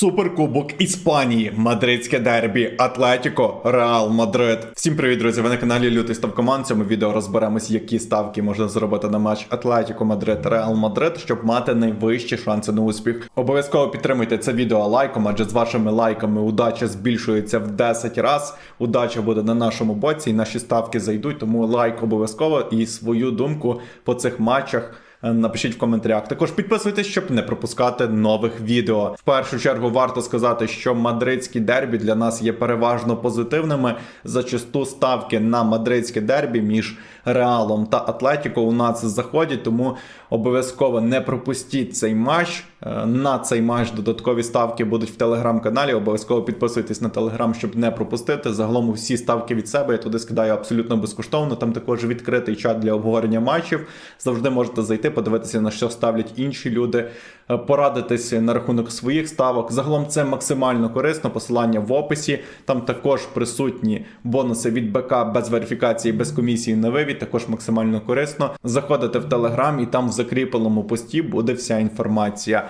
Суперкубок Іспанії, Мадридське дербі, Атлетіко, Реал Мадрид. Всім привіт, друзі! Ви на каналі Лютий Став Команд. В цьому відео розберемось, які ставки можна зробити на матч Атлетіко Мадрид, Реал Мадрид, щоб мати найвищі шанси на успіх. Обов'язково підтримуйте це відео лайком, адже з вашими лайками удача збільшується в 10 раз. Удача буде на нашому боці, і наші ставки зайдуть. Тому лайк обов'язково і свою думку по цих матчах. Напишіть в коментарях. Також підписуйтесь, щоб не пропускати нових відео. В першу чергу варто сказати, що мадридські дербі для нас є переважно позитивними. Зачасту ставки на мадридське дербі між Реалом та Атлетіко у нас заходять, тому обов'язково не пропустіть цей матч. Е, На цей матч додаткові ставки будуть в телеграм-каналі. Обов'язково підписуйтесь на телеграм, щоб не пропустити. Загалом всі ставки від себе я туди скидаю абсолютно безкоштовно. Там також відкритий чат для обговорення матчів. Завжди можете зайти, подивитися на що ставлять інші люди, е, порадитись на рахунок своїх ставок. Загалом це максимально корисно. Посилання в описі. Там також присутні бонуси від БК без верифікації, без комісії на вивід. Також максимально корисно. Заходите в телеграм, і там в закріпленому пості буде вся інформація.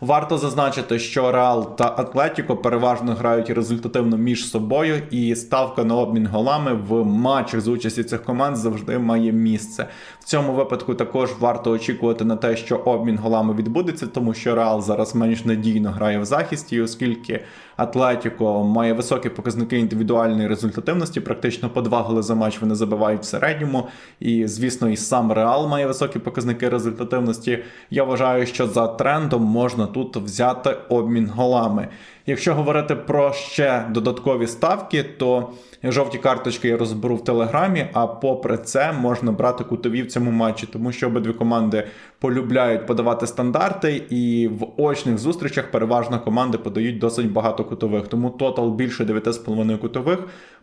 Варто зазначити, що Реал та Атлетіко переважно грають результативно між собою, і ставка на обмін голами в матчах з участі цих команд завжди має місце. В цьому випадку також варто очікувати на те, що обмін голами відбудеться, тому що Реал зараз менш надійно грає в захисті, оскільки Атлетіко має високі показники індивідуальної результативності, практично по два голи за матч вони забивають в середньому. І звісно, і сам Реал має високі показники результативності. Я вважаю, що за трендом можна тут взяти обмін голами. Якщо говорити про ще додаткові ставки, то жовті карточки я розберу в телеграмі. А попри це можна брати кутові в цьому матчі, тому що обидві команди полюбляють подавати стандарти, і в очних зустрічах переважно команди подають досить багато кутових. Тому тотал більше 9,5 кутових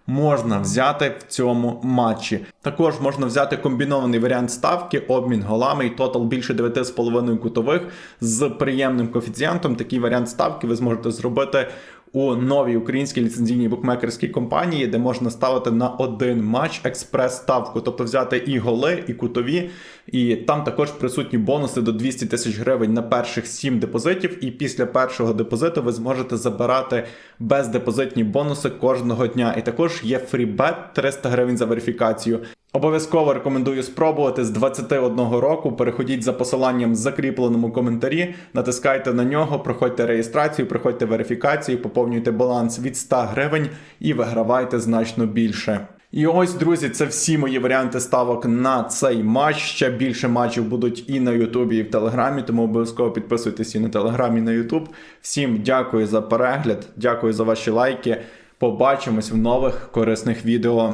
можна взяти в цьому матчі. Також можна взяти комбінований варіант ставки, обмін голами і тотал більше 9,5 кутових з приємним коефіцієнтом. Такий варіант ставки ви зможете зробити у новій українській ліцензійній букмекерській компанії, де можна ставити на один матч експрес-ставку, тобто взяти і голи, і кутові. І там також присутні бонуси до 200 тисяч гривень на перших 7 депозитів. І після першого депозиту ви зможете забирати бездепозитні бонуси кожного дня. І також є фрібет 300 гривень за верифікацію. Обов'язково рекомендую спробувати з 21 року. Переходіть за посиланням в закріпленому коментарі, натискайте на нього, проходьте реєстрацію, проходьте верифікацію, поповнюйте баланс від 100 гривень і вигравайте значно більше. І ось, друзі, це всі мої варіанти ставок на цей матч. Ще більше матчів будуть і на Ютубі, і в Телеграмі, тому обов'язково підписуйтесь і на Телеграмі, і на Ютуб. Всім дякую за перегляд, дякую за ваші лайки. Побачимось в нових корисних відео.